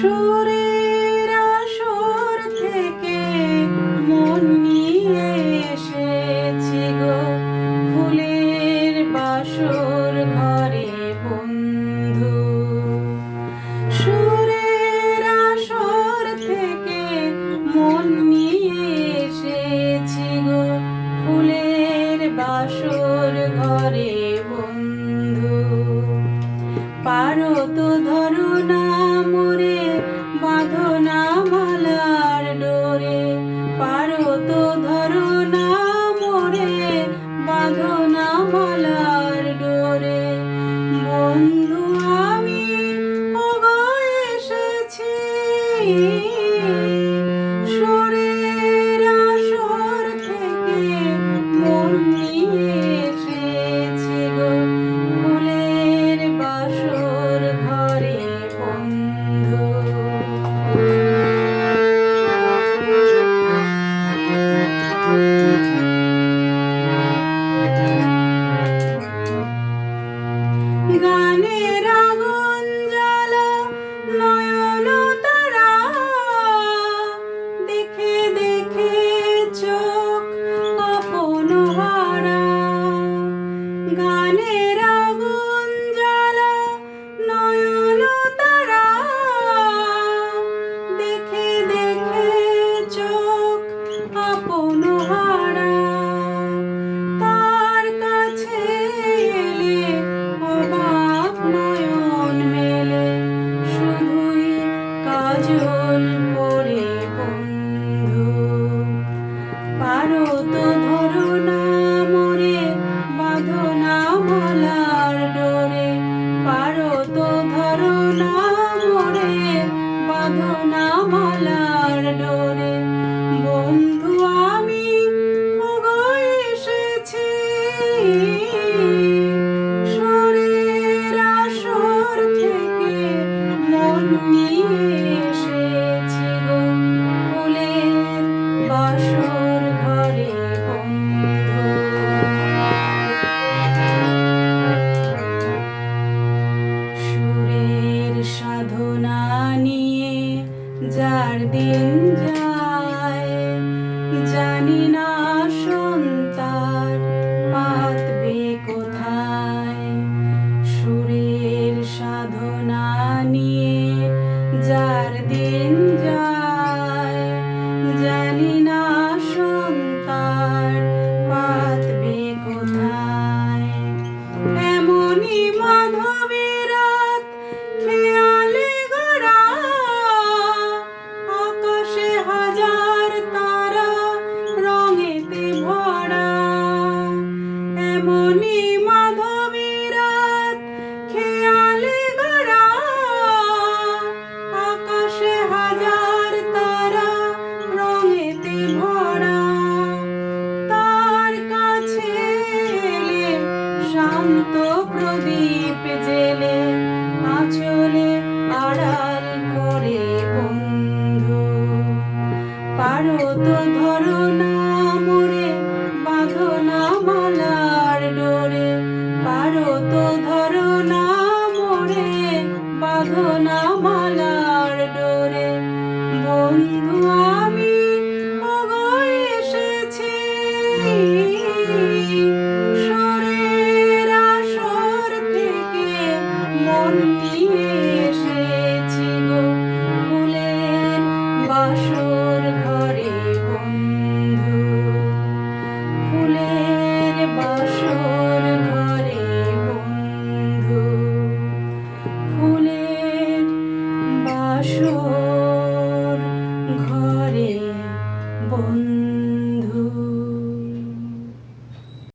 Shuri. গানের আগুন জ্বালা, নয়ন তারা। দেখে দেখে চোখ আপন হারা। তার কাছে এলে অবাক নয়ন মেলে। শুধুই কাজল voilà. যার দিন যায়, জানি না সন্তান পাতবে কোথায়। এমনই মাধবীরাত খেয়ালে গড়া, আকাশে হাজার তারা রঙেতে ভরা। এমনই মা প্রদীপ জেলে আঁচলে আড়াল করে বন্ধু। পারো তো ধরো না মরে